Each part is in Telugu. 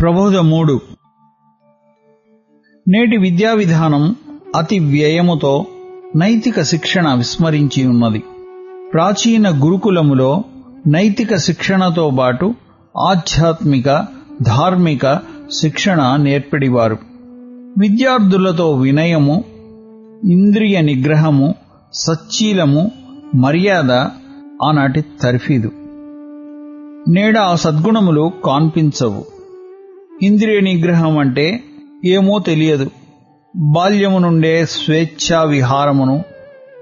ప్రబోధ మూడు నేటి విద్యా విధానం అతి వ్యయముతో నైతిక శిక్షణ విస్మరించి ఉన్నది. ప్రాచీన గురుకులములో నైతిక శిక్షణతో పాటు ఆధ్యాత్మిక ధార్మిక శిక్షణ నేర్పిడివారు. విద్యార్థులతో వినయము ఇంద్రియ నిగ్రహము సచ్చీలము మర్యాద ఆనాటి తర్ఫీదు. నేడ ఆ సద్గుణములు కాన్పించవు. ఇంద్రియ నిగ్రహం అంటే ఏమో తెలియదు. బాల్యము నుండే స్వేచ్ఛా విహారమును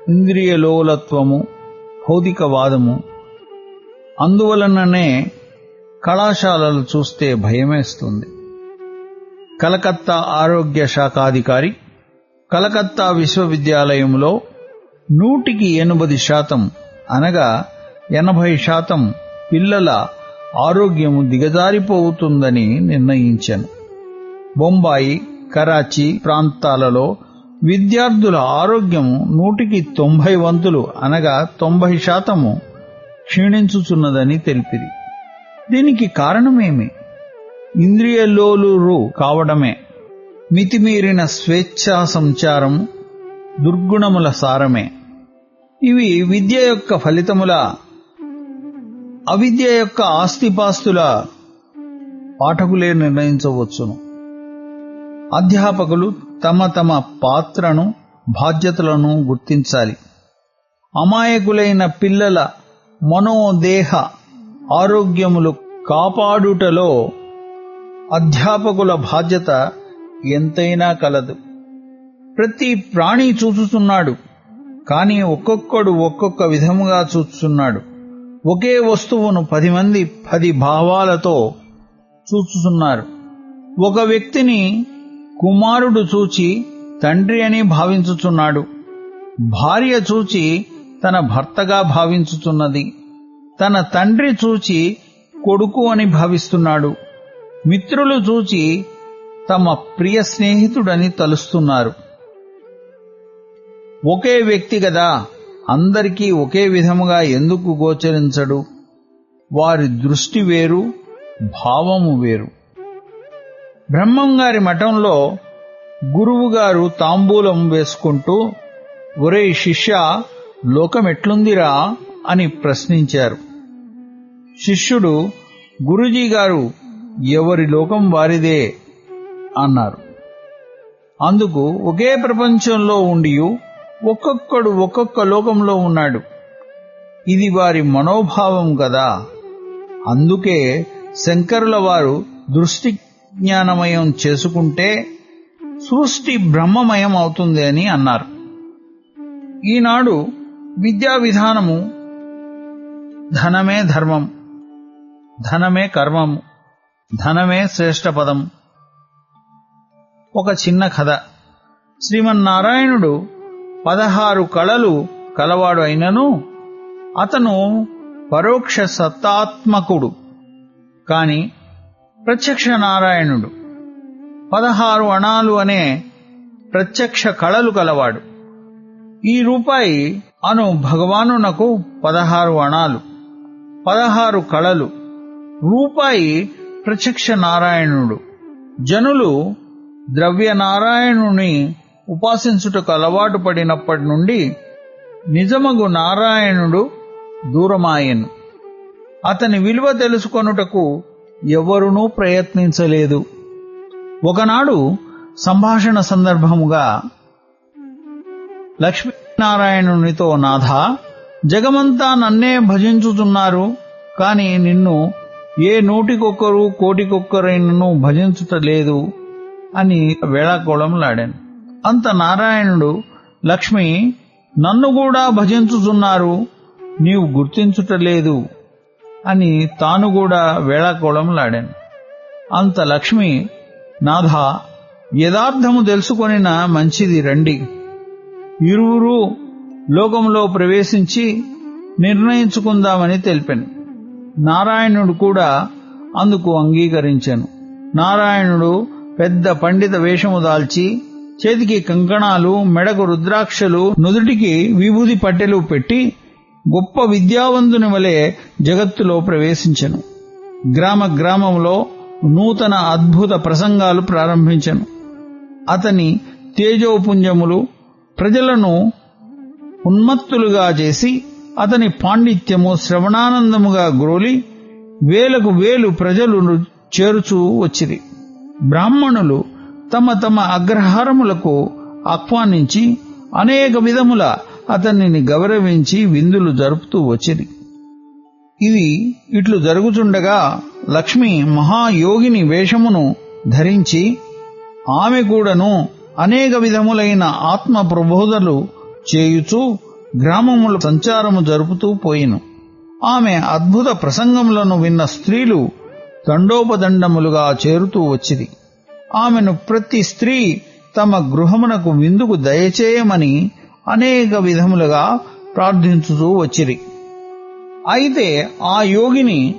ఇంద్రియ లోలత్వము భౌతికవాదము. అందువలననే కళాశాలలు చూస్తే భయమేస్తుంది. కలకత్తా ఆరోగ్య శాఖాధికారి కలకత్తా విశ్వవిద్యాలయంలో నూటికి ఎనభై శాతం అనగా ఎనభై శాతం పిల్లల ఆరోగ్యము దిగజారిపోతుందని నిర్ణయించాను. బొంబాయి కరాచీ ప్రాంతాలలో విద్యార్థుల ఆరోగ్యము నూటికి తొంభై వంతులు అనగా తొంభై శాతము క్షీణించుచున్నదని తెలిపిరి. దీనికి కారణమేమి? ఇంద్రియలోలురు కావడమే. మితిమీరిన స్వేచ్ఛా సంచారం దుర్గుణముల సారమే. ఇవి విద్య యొక్క ఫలితముల అవిద్య యొక్క ఆస్తిపాస్తుల పాఠకులే నిర్ణయించవచ్చును. అధ్యాపకులు తమ తమ పాత్రను బాధ్యతలను గుర్తించాలి. అమాయకులైన పిల్లల మనోదేహ ఆరోగ్యములు కాపాడుటలో అధ్యాపకుల బాధ్యత ఎంతైనా కలదు. ప్రతి ప్రాణి చూచుతున్నాడు కానీ ఒక్కొక్కడు ఒక్కొక్క విధముగా చూస్తున్నాడు ఒకే వస్తువును పది మంది పది భావాలతో చూచుతున్నారు ఒక వ్యక్తిని కుమారుడు చూచి తండ్రి అని భావించుచున్నాడు. భార్య చూచి తన భర్తగా భావించుతున్నది తన తండ్రి చూచి కొడుకు అని భావిస్తున్నాడు. మిత్రులు చూచి తమ ప్రియ స్నేహితుడని తలుస్తున్నారు. ఒకే వ్యక్తి కదా అందరికీ ఒకే విధముగా ఎందుకు గోచరించడు? వారి దృష్టి వేరు భావము వేరు. బ్రహ్మంగారి మఠంలో గురువుగారు తాంబూలం వేసుకుంటూ ఒరే శిష్య లోకం ఎట్లుందిరా? అని ప్రశ్నించారు. శిష్యుడు గురుజీ గారు ఎవరి లోకం వారిదే? అన్నారు. అందుకు ఒకే ప్రపంచంలో ఉండియు ఒక్కొక్కడు ఒక్కొక్క లోకంలో ఉన్నాడు. ఇది వారి మనోభావం కదా. అందుకే శంకరుల వారు దృష్టి జ్ఞానమయం చేసుకుంటే సృష్టి బ్రహ్మమయం అవుతుంది అని అన్నారు. ఈనాడు విద్యా విధానము ధనమే ధర్మం ధనమే కర్మము ధనమే శ్రేష్ఠ పదం. ఒక చిన్న కథ. శ్రీమన్నారాయణుడు పదహారు కళలు కలవాడు అయినను అతను పరోక్ష సత్తాత్మకుడు కాని ప్రత్యక్ష నారాయణుడు. పదహారు అణాలు అనే ప్రత్యక్ష కళలు కలవాడు. ఈ రూపాయి అను భగవానునకు పదహారు అణాలు పదహారు కళలు. రూపాయి ప్రత్యక్ష నారాయణుడు. జనులు ద్రవ్య నారాయణుని ఉపాసించుటకు అలవాటు పడినప్పటి నుండి నిజమగు నారాయణుడు దూరమాయను. అతని విలువ తెలుసుకొనుటకు ఎవరునూ ప్రయత్నించలేదు. ఒకనాడు సంభాషణ సందర్భముగా లక్ష్మీనారాయణునితో నాథ జగమంతా నన్నే భజించుతున్నారు కాని నిన్ను ఏ నూటికొక్కరు కోటికొక్కరైనను భజించుటలేదు అని వేళాకోళంలాడాను అంత నారాయణుడు లక్ష్మి నన్ను కూడా భజించుతున్నారు నీవు గుర్తించుటలేదు అని తాను కూడా వేళాకోళంలాడాను అంత లక్ష్మి నాథ యథార్థము తెలుసుకొనిన మంచిది రండి. ఇరువురు లోకంలో ప్రవేశించి నిర్ణయించుకుందామని తెలిపాను. నారాయణుడు కూడా అందుకు అంగీకరించాను. నారాయణుడు పెద్ద పండిత వేషము దాల్చి చేతికి కంకణాలు మెడకు రుద్రాక్షలు నుదుటికి విభూది పట్టెలు పెట్టి గొప్ప విద్యావంతుని వలె జగత్తులో ప్రవేశించెను. గ్రామ గ్రామంలో నూతన అద్భుత ప్రసంగాలు ప్రారంభించెను. అతని తేజోపుంజములు ప్రజలను ఉన్మత్తులుగా చేసి అతని పాండిత్యము శ్రవణానందముగా గ్రోలి వేలకు వేలు ప్రజలు చేరుచూ వచ్చిరి. బ్రాహ్మణులు తమ తమ అగ్రహారములకు ఆహ్వానించి అనేక విధముల అతనిని గౌరవించి విందులు జరుపుతూ వచ్చిరి. ఇది ఇట్లు జరుగుతుండగా లక్ష్మి మహాయోగిని వేషమును ధరించి ఆమె కూడాను అనేక విధములైన ఆత్మ ప్రబోధలు చేయుచూ గ్రామముల సంచారము జరుపుతూ పోయిను. ఆమె అద్భుత ప్రసంగములను విన్న స్త్రీలు దండోపదండములుగా చేరుతూ వచ్చింది ఆమెను ప్రతి స్త్రీ తమ గృహమునకు విందుకు దయచేయమని అనేక విధములుగా ప్రార్థించుతూ వచ్చిరి. అయితే ఆ యోగిని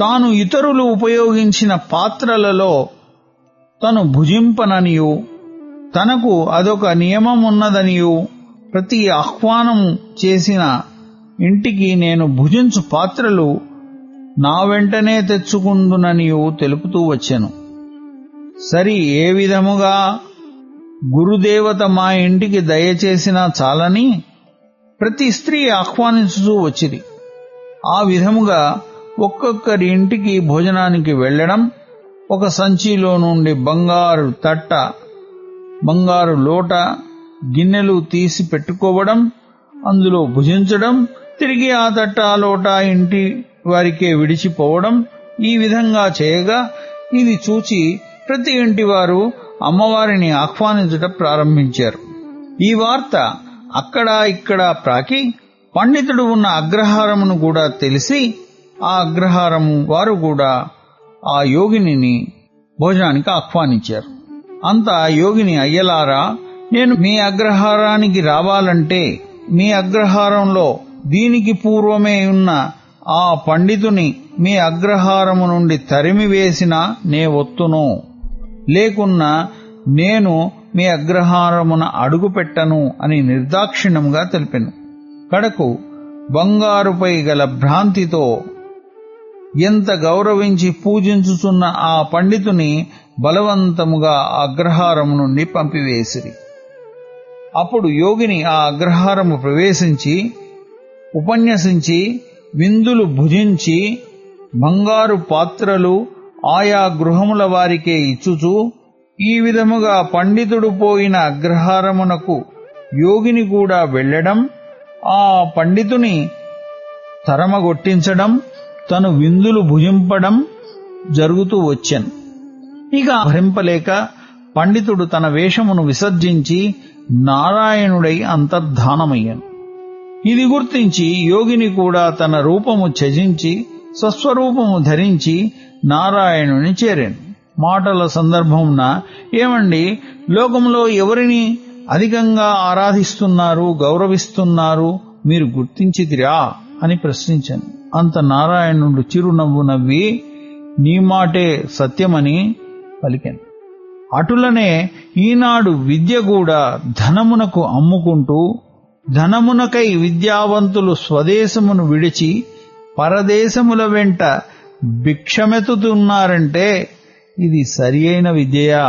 తాను ఇతరులు ఉపయోగించిన పాత్రలలో తను భుజింపననియు తనకు అదొక నియమమున్నదనియు ప్రతి ఆహ్వానం చేసిన ఇంటికి నేను భుజించు పాత్రలు నా వెంటనే తెచ్చుకుందుననియు తెలుపుతూ వచ్చాను. సరి ఏ విధముగా గురుదేవత మా ఇంటికి దయచేసినా చాలని ప్రతి స్త్రీ ఆహ్వానించుతూ వచ్చిరి ఆ విధముగా ఒక్కొక్కరి ఇంటికి భోజనానికి వెళ్ళడం ఒక సంచిలో నుండి బంగారు తట్ట బంగారు లోట గిన్నెలు తీసి పెట్టుకోవడం అందులో భుజించడం తిరిగి ఆ తట్ట లోట ఇంటి వారికే విడిచిపోవడం ఈ విధంగా చేయగా ఇది చూచి ప్రతి ఇంటి వారు అమ్మవారిని ఆహ్వానించడం ప్రారంభించారు. ఈ వార్త అక్కడ ఇక్కడ ప్రాకి పండితుడు ఉన్న అగ్రహారమును కూడా తెలిసి ఆ అగ్రహారము వారు కూడా ఆ యోగిని భోజనానికి ఆహ్వానించారు. అంత యోగిని అయ్యలారా నేను మీ అగ్రహారానికి రావాలంటే మీ అగ్రహారంలో దీనికి పూర్వమే ఉన్న ఆ పండితుని మీ అగ్రహారము నుండి తరిమివేసిన నే ఒత్తును. లేకున్నా నేను మీ అగ్రహారమున అడుగు పెట్టను అని నిర్దాక్షిణ్యంగా తెలిపాను. కడకు బంగారుపై గల భ్రాంతితో ఎంత గౌరవించి పూజించుచున్న ఆ పండితుని బలవంతముగా అగ్రహారము నుండి పంపివేసిరి అప్పుడు యోగిని ఆ అగ్రహారము ప్రవేశించి ఉపన్యసించి విందులు భుజించి బంగారు పాత్రలు ఆయా గృహముల వారికే ఇచ్చుచూ ఈ విధముగా పండితుడు పోయిన అగ్రహారమునకు యోగిని కూడా వెళ్ళడం ఆ పండితుని తరమగొట్టించడం తను విందులు భుజింపడం జరుగుతూ వచ్చాను. ఇక భరింపలేక పండితుడు తన వేషమును విసర్జించి నారాయణుడై అంతర్ధానమయ్యాను. ఇది గుర్తించి యోగిని కూడా తన రూపము త్యజించి స్వస్వరూపము ధరించి నారాయణుని చేరాను. మాటల సందర్భమున ఏమండి? లోకంలో ఎవరిని అధికంగా ఆరాధిస్తున్నారు గౌరవిస్తున్నారు మీరు గుర్తించిదిరా అని ప్రశ్నించాను. అంత నారాయణుడు చిరునవ్వు నవ్వి నీ మాటే సత్యమని పలికాను. అటులనే ఈనాడు విద్య కూడా ధనమునకు అమ్ముకుంటూ ధనమునకై విద్యావంతులు స్వదేశమును విడిచి పరదేశముల వెంట భిక్షమెత్తుతున్నారంటే ఇది సరియైన విద్యయా?